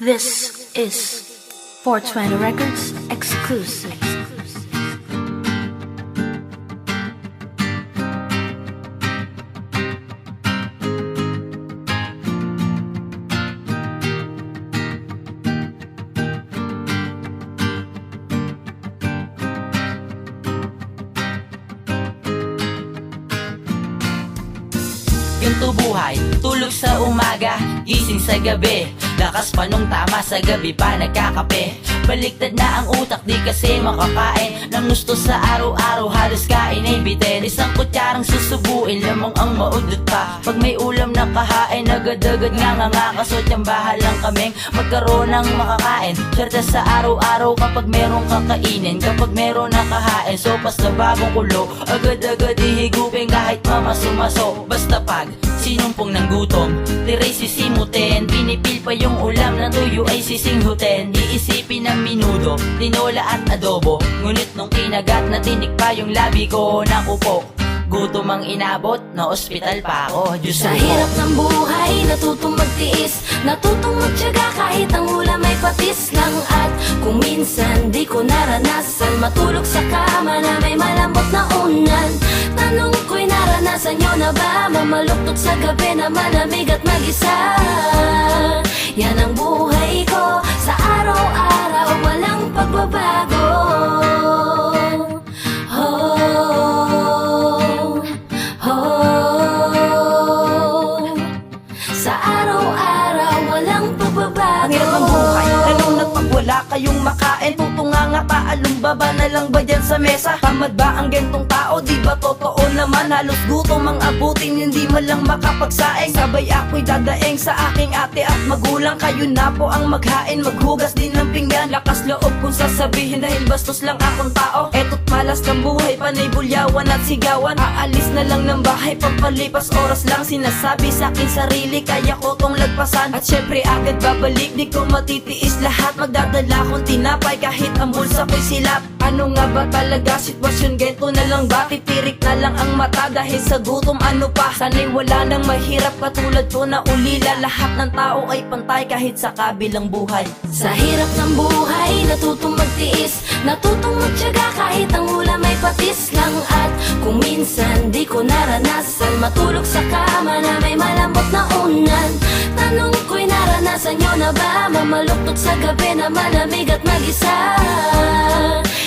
This is 420 Records exclusive. Ganto buhay, tulog sa umaga, gising sa gabi Lakas pa nung tama sa gabi pa nagkakape. Baliktad na ang utak di kasi makakain. Nang gusto sa araw-araw halos kain ay bitin. Isang kutsarang susubuin lamang ang maudot pa. Pag may ulam na kahain agad-agad nga nga nga Kasot yung bahalang kaming magkaroon ng makakain. Swerte sa araw-araw kapag meron kang kainin Kapag meron na kahain sopas na bagong kulo. Agad-agad ihigupin kahit mamasumaso Basta pag sinumpong ng gutom. Tiray sisimutin Pinipil pa yung ulam ng tuyo ay sisinghutin. Iisipin ng minudo Tinola at adobo. Ngunit nung kinagat na tinik pa yung labi ko. Naku po Gutom ang inabot na ospital pa ako. Diyos Sa hirap ng buhay, natutong magtiis. Natutong magtyaga kahit ang ulam ay patis lang. At kung minsan di ko naranasan Matulog sa kama na may malambot na unan. Tanong naranasan nyo na ba? Mamaluktot sa gabi na malamig at mag-isa. Yan ang buhay ko. Sa araw-araw walang pagbabago Tutunga nga pa, alumbaba na lang ba dyan sa mesa? Tamad ba ang gentong tao? Di ba totoo naman? Halos gutom ang abutin, hindi man lang makapagsaing. Sabay ako'y dadaing sa aking ate at magulang. Kayo na po ang maghain, maghugas din ng pinggan. Lakas loob kung sasabihin dahil bastos lang akong tao. Eto't malas ng buhay, panay bulyawan at sigawan. Aalis na lang ng bahay, pampalipas oras lang. Sinasabi sa akin sarili, kaya ko tong lagpasan. At syempre agad babalik, di ko matitiis lahat. Magdadala kong tinapay kahit ang bulsa ko'y silap Ano nga ba talaga sitwasyon, gento na lang ba? Titirik na lang ang mata dahil sa gutom. Ano pa? Sana'y wala nang mahirap. Katulad ko na ulila Lahat ng tao ay pantay kahit sa kabilang buhay. Sa hirap ng buhay, natutong magtiis. Natutong magtyaga kahit ang ulam ay patis lang. At kung minsan di ko naranasan Matulog sa kama na may malambot na unan. Tanong ko'y naranasan nyo na ba? Mamaluktot sa gabi na malamig at mag-isa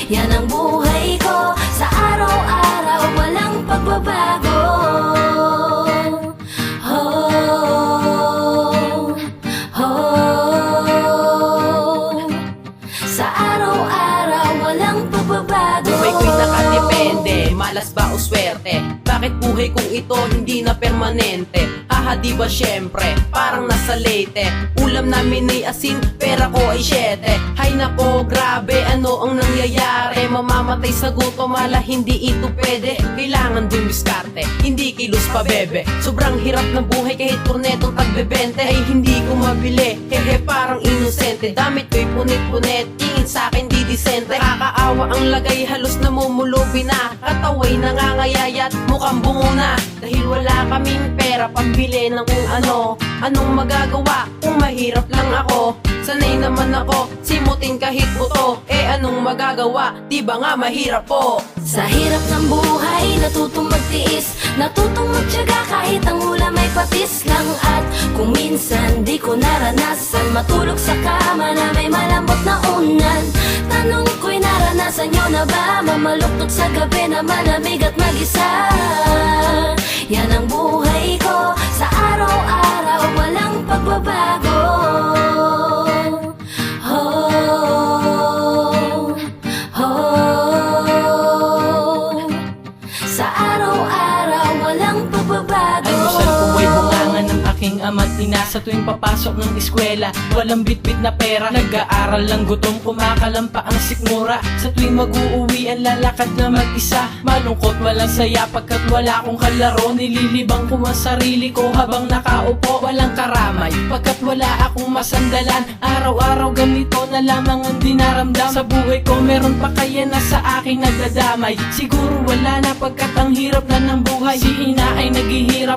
Yan ang buhay ko. Sa araw-araw walang pagbabago. Oh, oh, sa araw-araw walang pagbabago. Buhay ko'y nakadepende, malas ba o swerte? Bakit buhay kong ito hindi na permanente? Haha di ba syempre, parang nasa Leyte. Ulam namin ay asin, pera ko ay syete nako, grabe, ano ang nangyayari? Mamamatay sa gutom, mala hindi ito pwede. Kailangan dumiskarte, hindi kilos pa bebe. Sobrang hirap ng buhay kahit kurnetong tagbebente Ay hindi ko mabili, hehe parang inosente Damit ko'y punit-punit, tingin sa akin di disente. Kakaawa ang lagay, halos namumulubi na. Kataway nangangayayat, mukhang bungo Dahil wala kaming pera pambili ng kung ano Anong magagawa kung mahirap lang ako? Sanay naman ako, simutin kahit buto. Eh anong magagawa, di ba nga mahirap po? Sa hirap ng buhay, natutong magtiis. Natutong magtyaga kahit ang ulam ay patis lang. At kung minsan di ko naranasan Matulog sa kama na may malambot na unan. Tanong ko'y naranasan nyo na ba? Mamaluktot sa gabi na malamig at mag-isa. Yan ang buhay ko Sa araw-araw walang pagbabago aking ama't ina Sa tuwing papasok ng eskwela Walang bitbit na pera. Nag-aaral lang gutom Kumakalampa ang sikmura. Sa tuwing mag-uuwi ang lalakad na mag-isa. Malungkot walang saya Pagkat wala akong kalaro. Nililibang ko ang sarili ko Habang nakaupo. Walang karamay Pagkat wala akong masandalan. Araw-araw ganito na lamang ang dinaramdam. Sa buhay ko meron pa kaya na sa aking nagdadamay? Siguro wala na pagkat ang hirap na ng buhay. Si ina ay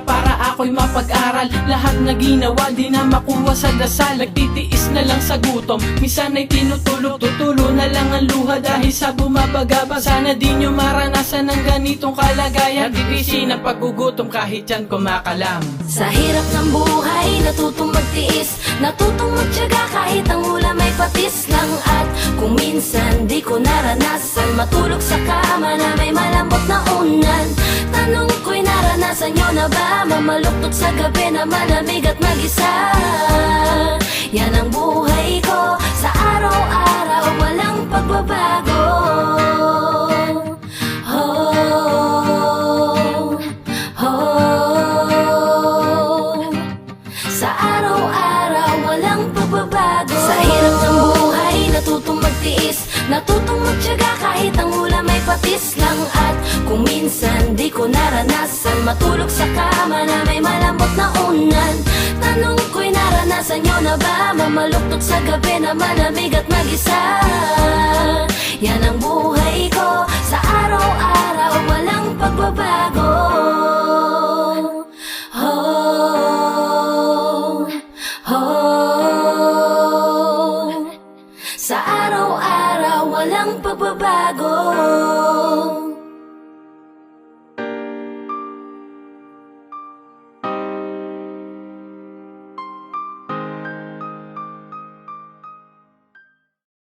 para ako'y mapag-aral. Lahat na ginawa di na makuha sa dasal. Nagtitiis na lang sa gutom. Minsan ay tinutulog, tutulo na lang ang luha. Dahil sa bumabagabag Sana di nyo maranasan ng ganitong kalagayan. Nagtitisi na paggugutom kahit yan kumakalam. Sa hirap ng buhay, natutong magtiis. Natutong magtyaga kahit ang ulam ay patis lang. At kung minsan di ko naranasan Matulog sa kama na may malambot na unan. Tanong ko'y naranasan nyo na ba? Mamaluktot sa gabi na malamig at mag-isa. Yan ang buhay ko Sa patis lang At kung minsan di ko naranasan Matulog sa kama na may malambot na unan. Tanong ko'y naranasan nyo na ba? Mamaluktot sa gabi na malamig at mag-isa. Yan ang buhay ko Sa araw-araw walang pagbabago